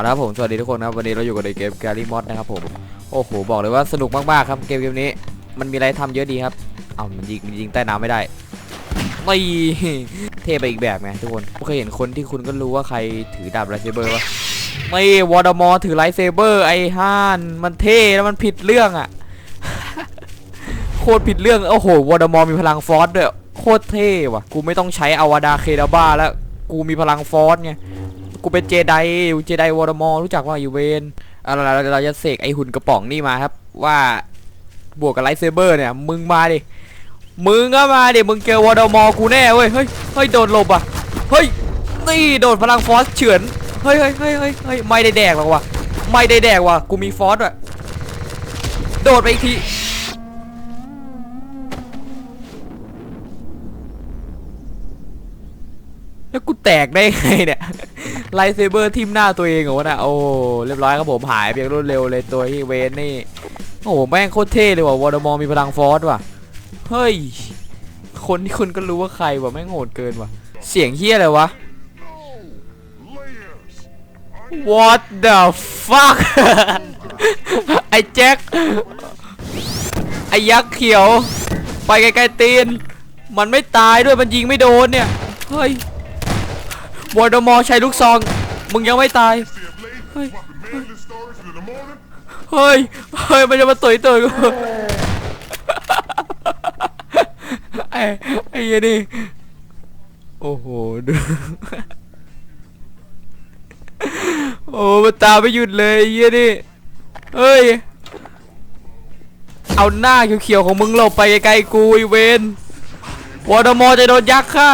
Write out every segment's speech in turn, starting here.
เอาละครับผมสวัสดีทุกคนครับวันนี้เราอยู่กับในเกม Gary Mod นะครับผมโอ้โหบอกเลยว่าสนุกมากๆครับเกมเกมนี้มันมีอะไรทำเยอะดีครับเอามันยิงยิงใต้น้ำไม่ได้ไม่เทไปอีกแบบไงทุกคนเคยเห็นคนที่คุณก็รู้ว่าใครถือดาบไลท์เซเบอร์วะไม่วอร์ดมอถือไลท์เซเบอร์ไอ้ห่านมันเท่แล้วมันผิดเรื่องอะโคตรผิดเรื่องโอ้โหวอร์ดมอมีพลังฟอสด้วยโคตรเท่ว่ะกูไม่ต้องใช้อวดาเคดาบ้าแล้วกูมีพลังฟอสไง กูเป็นเจไดเจไดวอร์มอรู้จักว่าอยู่เวนเอาล่ะเราเราจะเสกไอหุ่นกระป๋องนี่มาครับ ว่าบวกกับไลท์เซเบอร์เนี่ย มึงมาดิ มึงก็มาดิ มึงเจอวอร์มอกูแน่เว้ย เฮ้ย เฮ้ย โดนหลบอะ เฮ้ย นี่โดนพลังฟอสเฉือน เฮ้ยเฮ้ยเฮ้ยเฮ้ยไม่ได้แดกหรอกว่ะ ไม่ได้แดกว่ะ กูมีฟอสอะ โดดไปอีกที แล้วกูแตกได้ไงเนี่ยไลท์เซเบอร์ทิมหน้าตัวเองเหรอวะน่ะโอ้เรียบร้อยครับผมหายเพียงรวดเร็วเลยตัวที่เวนนี่โอ้โหแม่งโคตรเท่เลยว่ะวอร์ดมอมีพลังฟอสว่ะเฮ้ยคนที่คุณก็รู้ว่าใครว่ะแม่งโหดเกินว่ะ เสียงเฮี้ยอะไรวะ What the fuck ไอ้แจ็คไอ้ยักษ์เขียว ไปไกลๆตีน มันไม่ตายด้วยมันยิงไม่โดนเนี่ย เฮ้ย วอร์ดมอร์ใช้ลูกซอง มึงยังไม่ตาย เฮ้ย เฮ้ย เฮ้ย มันจะมาต่อยต่อยกูไอ้ไอ้เหี้นี่ โอ้โห ดู โอ้มันตาไม่หยุดเลยไอ้เหี้นี่ เฮ้ย เอาหน้าเขียวๆของมึงหลบไปไกลๆกูไอเวนวอร์ดมอร์จะโดนยักษ์ฆ่า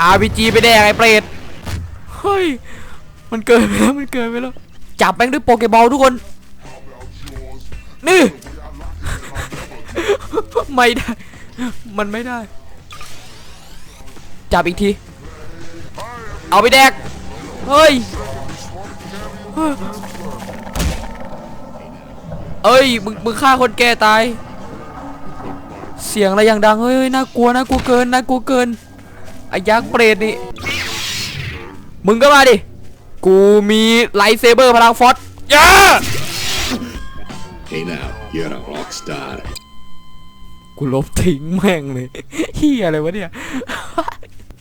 อาร์พีจีไปแดกไอ้เปรตเฮ้ย มันเกินไปแล้ว มันเกินไปแล้ว จับแม่งด้วยโปเกบอลทุกคน นี่ ไม่ได้ มันไม่ได้ จับอีกที เอาไปแดก เฮ้ย เอ้ย มึง มึงฆ่าคนแก่ตาย เสียงอะไรอย่างดังเฮ้ยเฮ้ยน่ากลัวน่ากลัวเกินน่ากลัวเกินไอ้ยักษ์เปรตนี่มึงก็มาดิ กูมีไลท์เซเบอร์พลังฟอสย่า Hey now, you're a rock star. กูลบทิ้งแม่งเลยเฮียอะไรวะเนี่ย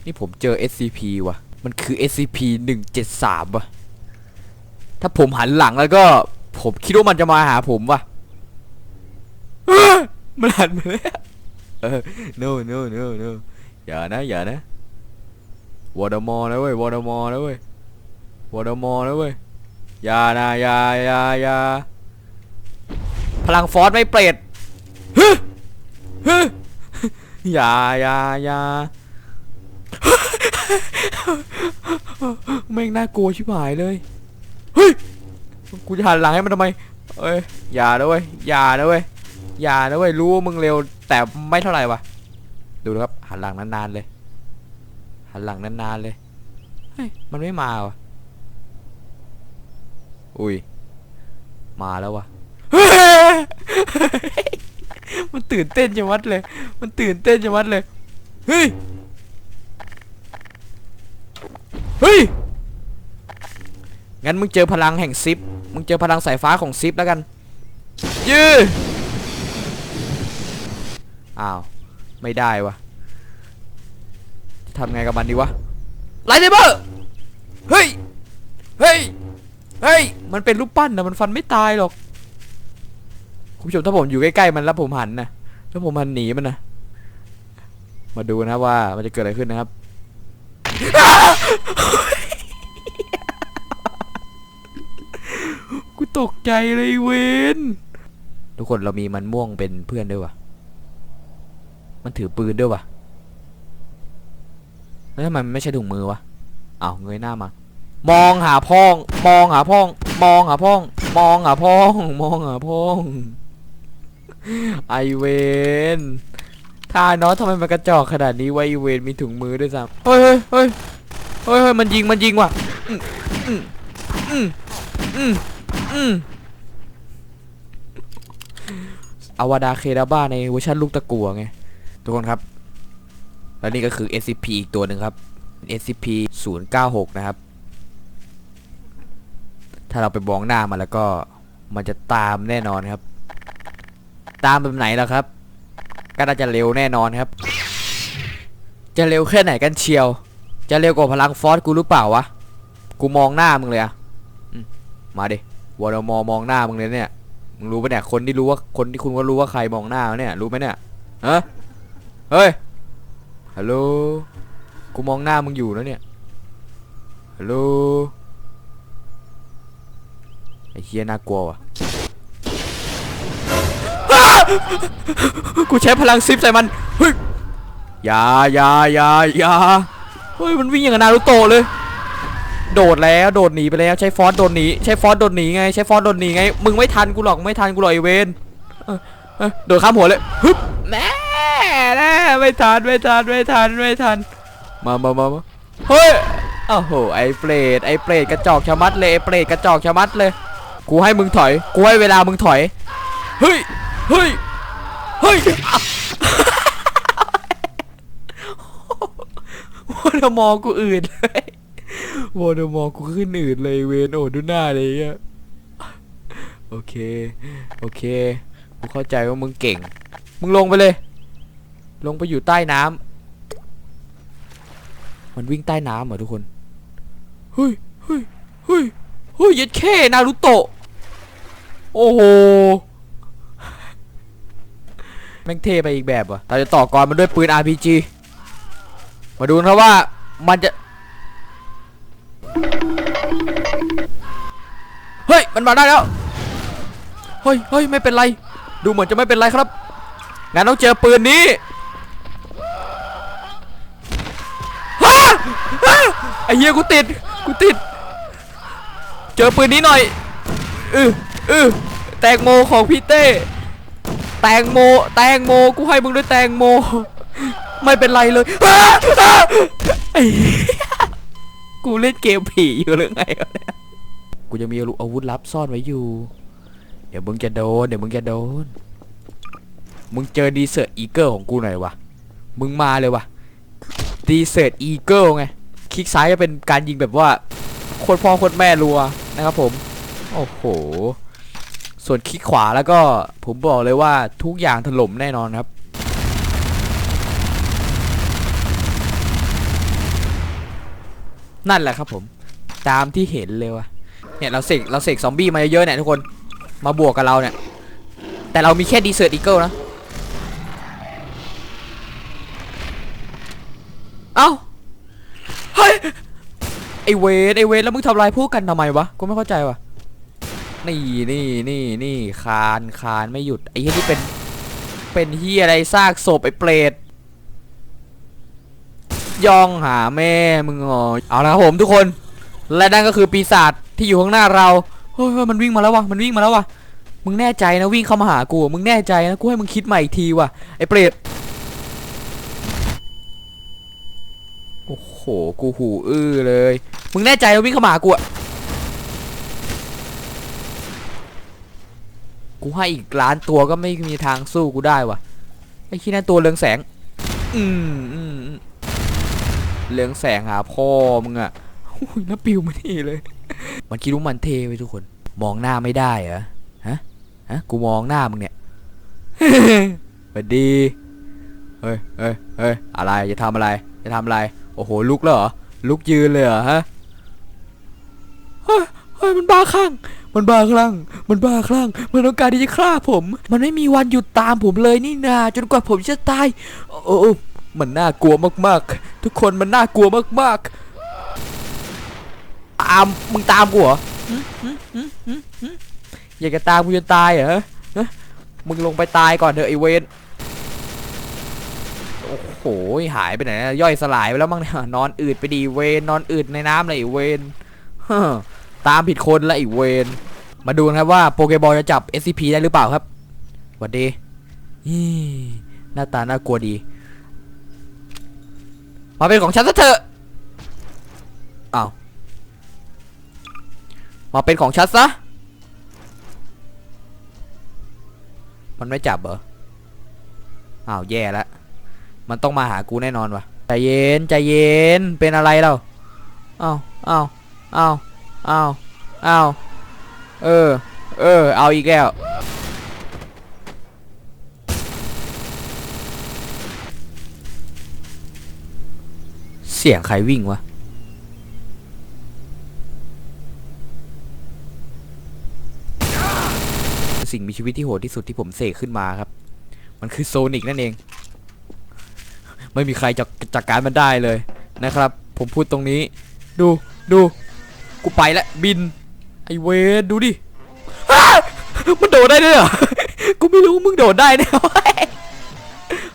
นี่ผมเจอ SCP ว่ะ มันคือ SCP 173ว่ะ ถ้าผมหันหลังแล้วก็ ผมคิดว่ามันจะมาหาผมว่ะ มันหันมาแล้วเออ no no no no อย่านะอย่านะวอร์ดมอร์นะเว้ยวอร์ดมอร์นะเว้ยวอร์ดมอร์นะเว้ยอย่านะอย่าอย่าอย่าพลังฟอสไม่เปรตฮึฮึอย่าอย่าอย่าแม่งน่ากลัวชิบหายเลยเฮ้ยกูจะหันหลังให้มันทำไมเอ้ยอย่านะเว้ยอย่านะเว้ย อย่านะเว้ยรู้ว่ามึงเร็ว แต่ไม่เท่าไหร่วะดูนะครับหันหลังนานๆเลย หันหลังนานๆเลยเฮ้ยมันไม่มาวะอุ้ยมาแล้ววะมันตื่นเต้นจังวัดเลย มันตื่นเต้นจังวัดเลย เฮ้ย เฮ้ย งั้นมึงเจอพลังแห่งซิป มึงเจอพลังสายฟ้าของซิปแล้วกัน ยื้อ อ้าว ไม่ได้วะทำไงกับมันดีวะไลท์เซเบอร์เฮ้ย เฮ้ย เฮ้ย มันเป็นรูปปั้นนะมันฟันไม่ตายหรอก คุณผู้ชมถ้าผมอยู่ใกล้ๆมันแล้วผมหันนะแล้วผมหันหนีมันนะ มาดูนะว่ามันจะเกิดอะไรขึ้นนะครับ กูตกใจเลยเวนทุกคนเรามีมันม่วงเป็นเพื่อนด้วยวะ มันถือปืนด้วยวะแล้วทำไมมันไม่ใช่ถุงมือวะอ้าวเงยหน้ามา มองหาพ้อง มองหาพ้อง มองหาพ้อง มองหาพ้อง มองหาพ้อง ไอเวนท่าน้อยทำไมมันกระจอกขนาดนี้วะไอเวนมีถุงมือด้วยซ้ำเฮ้ยเฮ้ยเฮ้ยเฮ้ยเฮ้ยมันยิงมันยิงว่ะอืมอืมอืมอืมอืมอวดาเคดาบ้าในเวอร์ชันลูกตะกัวไง ทุกคนครับ และนี่ก็คือ SCP อีกตัวหนึ่งครับ SCP 096นะครับ ถ้าเราไปมองหน้ามันแล้วก็มันจะตามแน่นอนครับ ตามแบบไหนล่ะครับ ก็น่าจะเร็วแน่นอนครับ จะเร็วแค่ไหนกันเชียว จะเร็วกว่าพลังฟอสกูหรือเปล่าวะ กูมองหน้ามึงเลยอะมมาดิวอร์มอมองหน้ามึงเลยเนี่ย มึงรู้ปะเนี่ย คนที่รู้ว่า คนที่คุณก็รู้ว่าใครมองหน้าเนี่ย รู้ไหมเนี่ย ฮะ เฮ้ย ฮัลโหล กูมองหน้ามึงอยู่นะเนี่ย ฮัลโหล ไอ้เฮียน่ากลัวว่ะ กูใช้พลังซิปใส่มัน เฮ้ยอย่าย่าย่าย่าเฮ้ย มันวิ่งอย่างกับนารูโตะเลย โดดแล้ว โดดหนีไปแล้ว ใช้ฟอสโดดหนี ใช้ฟอสโดดหนีไง ใช้ฟอสโดดหนีไง มึงไม่ทันกูหรอก ไม่ทันกูหรอกไอเวนเออเออโดดข้ามหัวเลย ฮึบแน่แน่ไม่ทันไม่ทันไม่ทันไม่ทันมามามามาเฮ้ยโอ้โหไอเปรตไอเปรตกระจอกชะมัดเลยไอเปรตกระจอกชะมัดเลย กูให้มึงถอยกูให้เวลามึงถอยเฮ้ยเฮ้ยเฮ้ยวอดมอกูอื่นเลยวอดมอกูขึ้นอื่นเลยเวนโอ้ดูหน้าเลยอะโอเค โอเค กูเข้าใจว่ามึงเก่ง มึงลงไปเลย ลงไปอยู่ใต้น้ำมันวิ่งใต้น้ำเหรอทุกคนเฮ้ยเฮ้ยเฮ้ยเฮ้ยยัดแค่นารุโตะโอ้โหแม่งเทไปอีกแบบว่ะเราจะต่อกรมันด้วยปืน RPG มาดูนะครับว่ามันจะ เฮ้ย มันมาได้แล้ว เฮ้ยเฮ้ยไม่เป็นไร ดูเหมือนจะไม่เป็นไรครับ งั้นต้องเจอปืนนี้ ไอ้เหี้ยกูติดกูติด เจอปืนนี้หน่อยอืออือแตงโมของพี่เต้ แตงโม แตงโมกูให้มึงด้วยแตงโม ไม่เป็นไรเลยอ้าอ้าอี๋กูเล่นเกมผีอยู่หรือไงวะเนี่ยกูยังมีอาวุธลับซ่อนไว้อยู่ เดี๋ยวมึงจะโดน เดี๋ยวมึงจะโดน มึงเจอดีเซอร์อีเกิลของกูหน่อยวะ มึงมาเลยวะดีเซอร์อีเกิลไง คลิกซ้ายจะเป็นการยิงแบบว่าโคตรพ่อโคตรแม่รัวนะครับผม โอ้โห ส่วนคลิกขวาแล้วก็ผมบอกเลยว่าทุกอย่างถล่มแน่นอนครับ นั่นแหละครับผม ตามที่เห็นเลยว่ะ เนี่ยเราเสกเราเสกซอมบี้มาเยอะๆเนี่ยทุกคน มาบวกกับเราเนี่ย แต่เรามีแค่ดีเซอร์อีเกิลนะ เอ้าเฮ้ย ไอเวนไอเวนแล้วมึงทำลายพวกกันทำไมวะกูไม่เข้าใจว่ะนี่นี่นี่นี่คานคานไม่หยุดไอ้เหี้ยนี่เป็นเป็นเฮียอะไรซากศพไอ้เปรตย่องหาแม่มึงอ๋อเอาละครับผมทุกคน และนั่นก็คือปีศาจที่อยู่ข้างหน้าเราเฮ้ยมันวิ่งมาแล้ววะมันวิ่งมาแล้ววะมึงแน่ใจนะวิ่งเข้ามาหากูมึงแน่ใจนะกูให้มึงคิดใหม่อีกทีว่ะไอ้เปรต โอ้โห กูหูอื้อเลย มึงแน่ใจว่าวิ่งเข้ามากูอะกูให้อีกล้านตัวก็ไม่มีทางสู้กูได้ว่ะไอ้ขี้นั่นตัวเรืองแสง อืมอืมอืมเรืองแสงหาพ่อมึงอะอุ้ยแล้วปิวมานี่เลย มันคิดว่ามันเทไปทุกคน มองหน้าไม่ได้เหรอ ฮะ ฮะ กูมองหน้ามึงเนี่ยสวัสดี เฮ้ยเฮ้ยเฮ้ยอะไร จะทำอะไร จะทำอะไร โอ้โหลุกแล้วเหรอลุกยืนเลยเหรอฮะเฮ้ยเฮ้ยมันบ้าคลั่ง มันบ้าคลั่ง มันบ้าคลั่ง มันต้องการที่จะฆ่าผม มันไม่มีวันหยุดตามผมเลยนี่นา จนกว่าผมจะตาย โอ้มันน่ากลัวมากๆ ทุกคนมันน่ากลัวมากๆ ตามมึงตามกูเหรอหึหึหึหึอยากจะตามกูจนตายเหรอฮะมึงลงไปตายก่อนเถอะไอเวน หหายไปไหนนะย่อยสลายไปแล้วมั้งเนี่ยนอนอืดไปดีเวนนอนอืดในน้ำเลยเวนตามผิดคนละไอเวนมาดูนะครับว่าโปเกบอลจะจับ SCP ได้หรือเปล่าครับสวัสดีหน้าตาน่ากลัวดี มาเป็นของฉันซะเถอะอ้าวมาเป็นของฉันซะมันไม่จับเหรออ้าวแย่แล้ว มันต้องมาหากูแน่นอนวะใจเย็นใจเย็นเป็นอะไรเราเอาเอาเอาเอาเอาเออ เออ เอาอีกแล้วเสียงใครวิ่งวะ สิ่งมีชีวิตที่โหดที่สุดที่ผมเสกขึ้นมาครับ มันคือโซนิกนั่นเอง ไม่มีใครจะจัดการมันได้เลยนะครับ ผมพูดตรงนี้ ดูดูกูไปแล้วบิน ไอเวนดูดิอ้ามันโดดได้ด้วยเหรอกูไม่รู้มึงโดดได้เนี่ย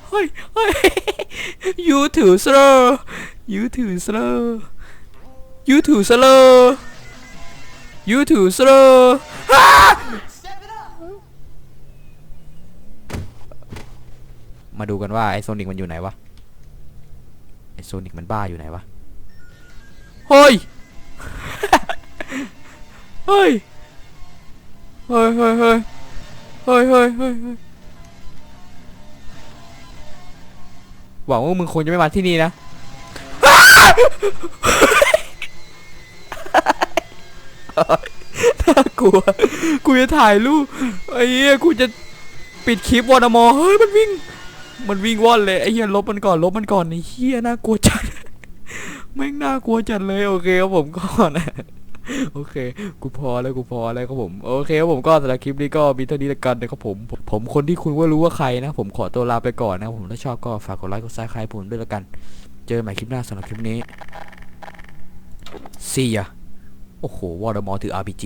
เฮ้ยเฮ้ยยูถือสโลยูถือสโลยูถือสโลยูถือสโลมาดูกันว่าไอโซนิกมันอยู่ไหนวะ โซนิกมันบ้าอยู่ไหนวะเฮ้ยเฮ้ย เฮ้ย เฮ้ยเฮ้ยเฮ้ยเฮ้ยเฮ้ยเฮ้ยหวังว่ามึงคงจะไม่มาที่นี่นะ น่ากลัว กูจะถ่ายรูปไอ้เหี้ย กูจะปิดคลิปวอนมอเฮ้ย มันวิ่ง มันวิ่งว่อนเลยไอ้เหี้ยลบมันก่อนลบมันก่อนไอ้เหี้ยน่ากลัวจัดแม่งน่ากลัวจัดเลยโอเคครับผมก่อนนะโอเค กูพอแล้วกูพอแล้วครับผม โอเคครับผมก็สำหรับคลิปนี้ก็มีเท่านี้ละกันนะครับผม ผมคนที่คุณว่ารู้ว่าใครนะ ผมขอตัวลาไปก่อนนะครับผมถ้าชอบก็ฝากกดไลค์กดซับสไครป์ผมด้วยละกัน เจอกันใหม่คลิปหน้าสำหรับคลิปนี้ See ya โอ้โหวอร์ดมอถือ RPG